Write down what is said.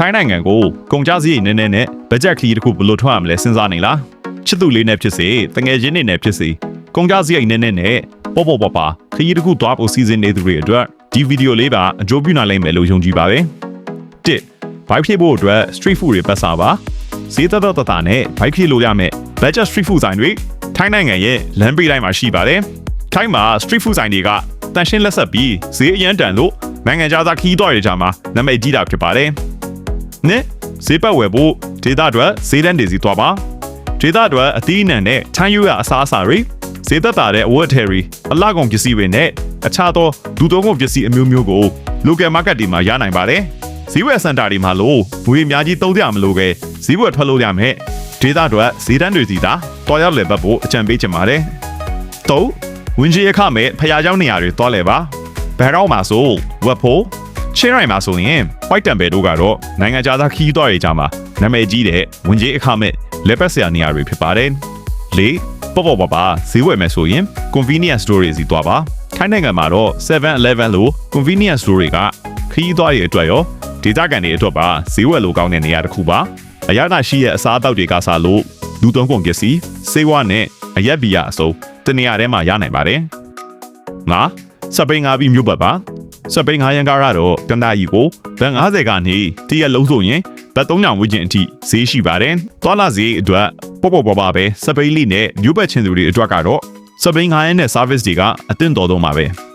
ထိုင်းနိုင်ငံကိုကုန်ကြစရိတ်နည်းနည်းနဲ့ဘတ်ဂျက်ခရီးတစ်ခုဘယ်လိုထွက်ရမလဲစဉ်းစားနေလားချစ်သူလေးနဲ့ဖြစ်စေတငယ်ချင်းတွေနဲ့ဖြစ်စေကုန်ကြစရိတ်နည်းနည်းနဲ့ပေါ့ပေါ့ပါပါခရီးတစ်ခုသွားဖို့စီစဉ်နေသူတွေအတွက်ဒီဗီဒီယိုလေးပါအကျိုးပြုနိုင်လိမ့်မယ်လို့ယုံကြည်ပါတယ်တစ်ဘိုက်ဖြစ်ဖို့အတွက် street food တွေပတ်စားပါဈေးသက်သက်သက်သာနဲ့ဘိုက်ဖြစ်လို့ရမယ် budget street food ဆိုင်တွေထိုင်းနိုင်ငံရဲ့လမ်းဘေးတိုင်းမှာရှိပါတယ်ထိုင်းမှာ street food ဆိုင်တွေကတန်ရှင်းလက်ဆက်ပြီးဈေးအရန်တန်လို့နိုင်ငံခြားသားခရီးသွားတွေကြားမှာနာမည်ကြီးတာဖြစ်ပါတယ် နဲ့ဈေးပတ်ဝယ်ဖို့ဒေတာအတွက်ဈေးတန်းတွေစီသွားပါဒေတာအတွက်အသီးအနှံနဲ့ချမ်းယူရအစားအစာတွေဈေးသက်သာတဲ့အဝတ်အထည်တွေအလှကုန်ပစ္စည်းတွေနဲ့အခြားသောဒူသုံးကုန်ပစ္စည်းအမျိုးမျိုးကို local market တွေမှာရနိုင်ပါတယ်ဈေးဝယ်စင်တာတွေမှာလို့ငွေအများကြီးသုံးကြမလို့ပဲဈေးဝယ်ထွက်လို့ရမယ်ဒေတာအတွက်ဈေးတန်းတွေစီသာတော်ရောက်လည်ပတ်ဖို့အကြံပေးချင်ပါတယ်တော့ဝင်ကြီးအခမဲ့ဖျားเจ้าနေရာတွေတွားလဲပါဘယ်တော့မှဆိုဝက်ဖို့ ချင်းရိုင်မှာဆိုရင် white temple တို့ကတော့နိုင်ငံခြားသားခီးသွားရေးကြမှာနာမည်ကြီးတဲ့ဝင်ကြီးအခမဲ့လက်ပတ်ဆရာနေရာတွေဖြစ်ပါတယ်လေးပေါ့ပေါ့ပါပါဈေးဝယ်မယ်ဆိုရင် convenience store တွေစီတွားပါထိုင်းနိုင်ငံမှာတော့ 7-Eleven လို့ convenience store တွေကခီးသွားရေးအတွက်ရောဒေတာကန်တွေအတွက်ပါဈေးဝယ်လို့ကောင်းတဲ့နေရာတစ်ခုပါအရသာရှိရဲ့အစားအသောက်တွေကစားလို့လူသုံးကုန်ပစ္စည်းစေဝါနဲ့အရက်ဘီယာအစုံတနေရာထဲမှာရနိုင်ပါတယ်ငါစပိန်ငါပြီးမြို့ပတ်ပါ စပိန်ငါရန်ကားကတော့တန်တာကြီးကိုဘန်90ကနေတရက်လုံးဆိုရင်ဘတ်300ဝန်းကျင်အထိဈေးရှိပါတယ်။သွားလာဈေးအတွက်ပေါ့ပေါ့ပါပါပဲစပိန်လိနဲ့မြို့ပတ်ချင်းသူတွေအတွက်ကတော့စပိန်ငါရန်နဲ့ service တွေကအသင့်တော်ဆုံးပါပဲ